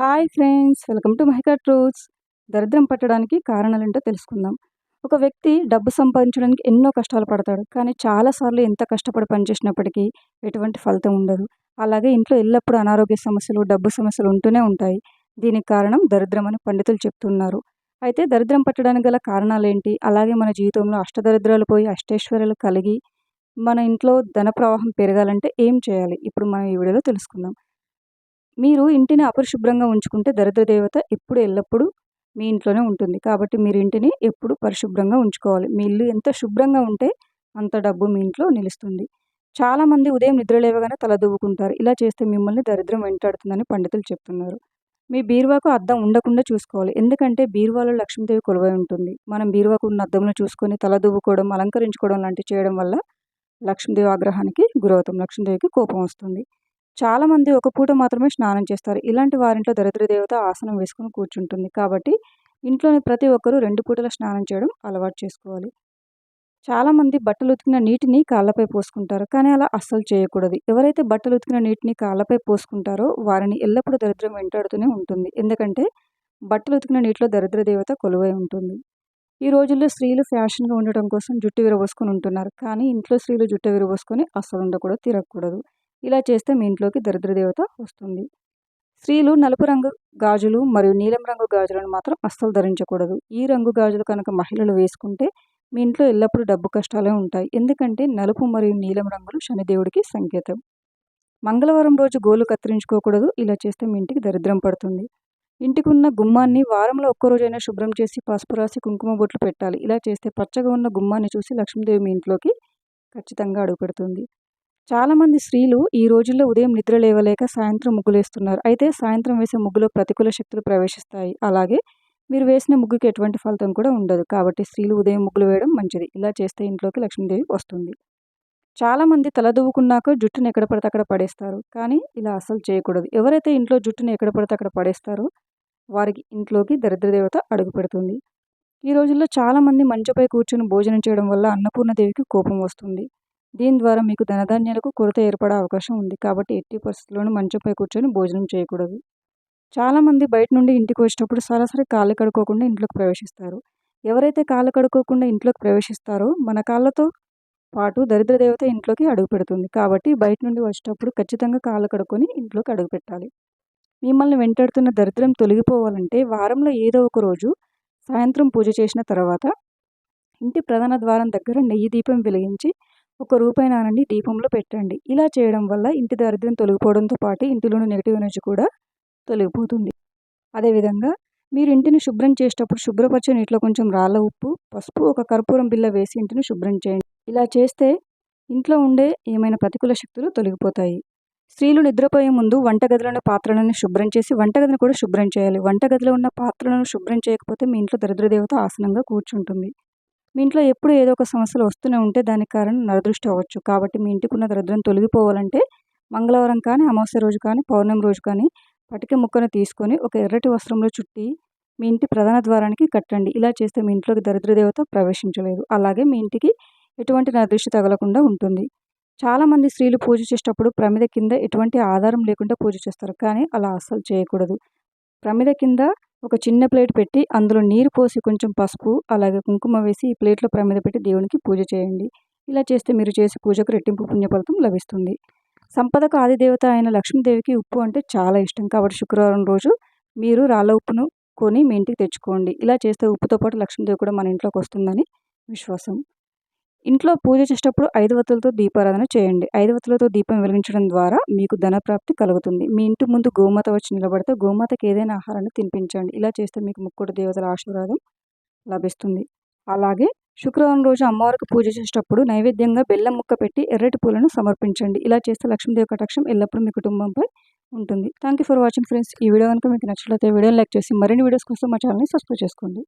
Hi friends welcome to Mahika truths. దరిద్రం పట్టడానికి కారణాలేంటో తెలుసుకుందాం. ఒక వ్యక్తి డబ్బు సంపాదించడానికి ఎన్నో కష్టాలు పడతాడు. కానీ చాలాసార్లు ఎంత కష్టపడి పనిచేసినప్పటికీ ఎటువంటి ఫలితం ఉండదు. అలాగే ఇంట్లో ఎల్లప్పుడూ అనారోగ్య సమస్యలు డబ్బు సమస్యలు ఉంటూనే ఉంటాయి. దీనికి కారణం దరిద్రం అని పండితులు చెప్తున్నారు. అయితే దరిద్రం పట్టడానికి గల కారణాలు ఏంటి అలాగే మన జీవితంలో అష్టదరిద్రాలు పోయి అష్టైశ్వర్యాలు కలిగి మన ఇంట్లో ధన ప్రవాహం పెరగాలంటే ఏం చేయాలి? ఇప్పుడు మనం ఈ వీడియోలో తెలుసుకుందాం. మీరు ఇంటిని అపరిశుభ్రంగా ఉంచుకుంటే దరిద్ర దేవత ఎప్పుడు ఎల్లప్పుడూ మీ ఇంట్లోనే ఉంటుంది. కాబట్టి మీరు ఇంటిని ఎప్పుడు పరిశుభ్రంగా ఉంచుకోవాలి. మీ ఇల్లు ఎంత శుభ్రంగా ఉంటే అంత డబ్బు మీ ఇంట్లో నిలుస్తుంది. చాలామంది ఉదయం నిద్ర లేవగానే తల దువ్వుకుంటారు. ఇలా చేస్తే మిమ్మల్ని దరిద్రం వెంటాడుతుందని పండితులు చెప్తున్నారు. మీ బీరువాకు అద్దం ఉండకుండా చూసుకోవాలి. ఎందుకంటే బీరువాలో లక్ష్మీదేవి కొలువై ఉంటుంది. మనం బీరువాకు ఉన్న అద్దంలో చూసుకొని తల దువ్వుకోవడం అలంకరించుకోవడం లాంటివి చేయడం వల్ల లక్ష్మీదేవి ఆగ్రహానికి గురవుతాం. లక్ష్మీదేవికి కోపం వస్తుంది. చాలామంది ఒక పూట మాత్రమే స్నానం చేస్తారు. ఇలాంటి వారింట్లో దరిద్ర దేవత ఆసనం వేసుకుని కూర్చుంటుంది. కాబట్టి ఇంట్లోని ప్రతి ఒక్కరూ రెండు పూటల స్నానం చేయడం అలవాటు చేసుకోవాలి. చాలామంది బట్టలు ఉతికిన నీటిని కాళ్ళపై పోసుకుంటారు. కానీ అలా అస్సలు చేయకూడదు. ఎవరైతే బట్టలు ఉతికిన నీటిని కాళ్ళపై పోసుకుంటారో వారిని ఎల్లప్పుడూ దరిద్రం వెంటాడుతూనే ఉంటుంది. ఎందుకంటే బట్టలు ఉతికిన నీటిలో దరిద్ర దేవత కొలువై ఉంటుంది. ఈ రోజుల్లో స్త్రీలు ఫ్యాషన్గా ఉండటం కోసం జుట్టు విరబోసుకొని ఉంటున్నారు. కానీ ఇంట్లో స్త్రీలు జుట్టు విరబోసుకొని అస్సలు ఉండకూడదు తిరగకూడదు. ఇలా చేస్తే మీ ఇంట్లోకి దరిద్రదేవత వస్తుంది. స్త్రీలు నలుపు రంగు గాజులు మరియు నీలం రంగు గాజులను మాత్రం అస్సలు ధరించకూడదు. ఈ రంగు గాజులు కనుక మహిళలు వేసుకుంటే మీ ఇంట్లో ఎల్లప్పుడూ డబ్బు కష్టాలే ఉంటాయి. ఎందుకంటే నలుపు మరియు నీలం రంగులు శనిదేవుడికి సంకేతం. మంగళవారం రోజు గోలు కత్తిరించుకోకూడదు. ఇలా చేస్తే మీ ఇంటికి దరిద్రం పడుతుంది. ఇంటికి ఉన్న గుమ్మాన్ని వారంలో ఒక్కరోజైనా శుభ్రం చేసి పసుపు రాసి కుంకుమ బొట్లు పెట్టాలి. ఇలా చేస్తే పచ్చగా ఉన్న గుమ్మాన్ని చూసి లక్ష్మీదేవి మీ ఇంట్లోకి ఖచ్చితంగా అడుగుపెడుతుంది చాలామంది స్త్రీలు ఈ రోజుల్లో ఉదయం నిద్ర లేవలేక సాయంత్రం ముగ్గులేస్తున్నారు. అయితే సాయంత్రం వేసే ముగ్గులో ప్రతికూల శక్తులు ప్రవేశిస్తాయి. అలాగే మీరు వేసిన ముగ్గుకి ఎటువంటి ఫలితం కూడా ఉండదు. కాబట్టి స్త్రీలు ఉదయం ముగ్గులు వేయడం మంచిది. ఇలా చేస్తే ఇంట్లోకి లక్ష్మీదేవి వస్తుంది. చాలామంది తలదువ్వుకున్నాక జుట్టును ఎక్కడ పడితే అక్కడ పడేస్తారు. కానీ ఇలా అసలు చేయకూడదు. ఎవరైతే ఇంట్లో జుట్టును ఎక్కడ పడితే అక్కడ పడేస్తారో వారికి ఇంట్లోకి దరిద్రదేవత అడుగు పెడుతుంది. ఈ రోజుల్లో చాలామంది మంచపై కూర్చొని భోజనం చేయడం వల్ల అన్నపూర్ణదేవికి కోపం వస్తుంది. దీని ద్వారా మీకు ధనధాన్యాలకు కొరత ఏర్పడే అవకాశం ఉంది. కాబట్టి ఎట్టి పరిస్థితుల్లోనూ మంచంపై కూర్చొని భోజనం చేయకూడదు. చాలామంది బయట నుండి ఇంటికి వచ్చేటప్పుడు సరాసరి కాళ్ళు కడుక్కోకుండా ఇంట్లోకి ప్రవేశిస్తారు. ఎవరైతే కాళ్ళు కడుక్కోకుండా ఇంట్లోకి ప్రవేశిస్తారో మన కాళ్ళతో పాటు దరిద్ర దేవత ఇంట్లోకి అడుగు పెడుతుంది. కాబట్టి బయట నుండి వచ్చేటప్పుడు ఖచ్చితంగా కాళ్ళు కడుక్కొని ఇంట్లోకి అడుగు పెట్టాలి. మిమ్మల్ని వెంటాడుతున్న దరిద్రం తొలగిపోవాలంటే వారంలో ఏదో ఒక రోజు సాయంత్రం పూజ చేసిన తర్వాత ఇంటి ప్రధాన ద్వారం దగ్గర నెయ్యి దీపం వెలిగించి ఒక రూపాయి నాణాన్ని దీపంలో పెట్టండి. ఇలా చేయడం వల్ల ఇంటి దారిద్ర్యం తొలగిపోవడంతో పాటు ఇంటిలోని నెగిటివ్ ఎనర్జీ కూడా తొలగిపోతుంది. అదేవిధంగా మీరు ఇంటిని శుభ్రం చేసేటప్పుడు శుభ్రపరిచే నీటిలో కొంచెం రాళ్ళ ఉప్పు పసుపు ఒక కర్పూరం బిల్ల వేసి ఇంటిని శుభ్రం చేయండి. ఇలా చేస్తే ఇంట్లో ఉండే ఏమైనా ప్రతికూల శక్తులు తొలగిపోతాయి. స్త్రీలు నిద్రపోయే ముందు వంటగదిలోని పాత్రలను శుభ్రం చేసి వంటగదిని కూడా శుభ్రం చేయాలి. వంటగదిలో ఉన్న పాత్రలను శుభ్రం చేయకపోతే మీ ఇంట్లో దరిద్రదేవత ఆసనంగా కూర్చుంటుంది. మీ ఇంట్లో ఎప్పుడు ఏదో ఒక సమస్యలు వస్తూనే ఉంటే దానికి కారణం నరదృష్టి అవ్వచ్చు. కాబట్టి మీ ఇంటికి ఉన్న దరిద్రం తొలగిపోవాలంటే మంగళవారం కానీ అమావాస్య రోజు కానీ పౌర్ణమి రోజు కానీ పటిక ముక్కను తీసుకొని ఒక ఎర్రటి వస్త్రంలో చుట్టి మీ ఇంటి ప్రధాన ద్వారానికి కట్టండి. ఇలా చేస్తే మీ ఇంట్లోకి దరిద్రదేవత ప్రవేశించలేదు. అలాగే మీ ఇంటికి ఎటువంటి నరదృష్టి తగలకుండా ఉంటుంది. చాలామంది స్త్రీలు పూజ చేసేటప్పుడు ప్రమిద కింద ఎటువంటి ఆధారం లేకుండా పూజ చేస్తారు. కానీ అలా అస్సలు చేయకూడదు. ప్రమిద కింద ఒక చిన్న ప్లేట్ పెట్టి అందులో నీరు పోసి కొంచెం పసుపు అలాగే కుంకుమ వేసి ఈ ప్లేట్లో ప్రమిద పెట్టి దేవునికి పూజ చేయండి. ఇలా చేస్తే మీరు చేసే పూజకు రెట్టింపు పుణ్యఫలితం లభిస్తుంది. సంపదకు ఆదిదేవత అయిన లక్ష్మీదేవికి ఉప్పు అంటే చాలా ఇష్టం. కాబట్టి శుక్రవారం రోజు మీరు రాళ్ళ ఉప్పును కొని మీ ఇంటికి తెచ్చుకోండి. ఇలా చేస్తే ఉప్పుతో పాటు లక్ష్మీదేవి కూడా మన ఇంట్లోకి వస్తుందని విశ్వాసం. ఇంట్లో పూజ చేసేటప్పుడు ఐదు వత్తులతో దీపారాధన చేయండి. ఐదు వత్తులతో దీపం వెలిగించడం ద్వారా మీకు ధనప్రాప్తి కలుగుతుంది. మీ ఇంటి ముందు గోమాత వచ్చి నిలబడితే గోమాతకి ఏదైనా ఆహారాన్ని తినిపించండి. ఇలా చేస్తే మీకు ముక్కుడు దేవతల ఆశీర్వాదం లభిస్తుంది. అలాగే శుక్రవారం రోజు అమ్మవారికి పూజ చేసేటప్పుడు నైవేద్యంగా బెల్లం ముక్క పెట్టి ఎర్రటి పూలను సమర్పించండి. ఇలా చేస్తే లక్ష్మీదేవి కటాక్షం ఎల్లప్పుడూ మీ కుటుంబంపై ఉంటుంది. Thank you for watching friends ఈ వీడియో కనుక మీకు నచ్చినట్లయితే వీడియోని లైక్ చేసి మరిన్ని వీడియోస్ కోసం మా ఛానల్ని సబ్స్క్రైబ్ చేసుకోండి.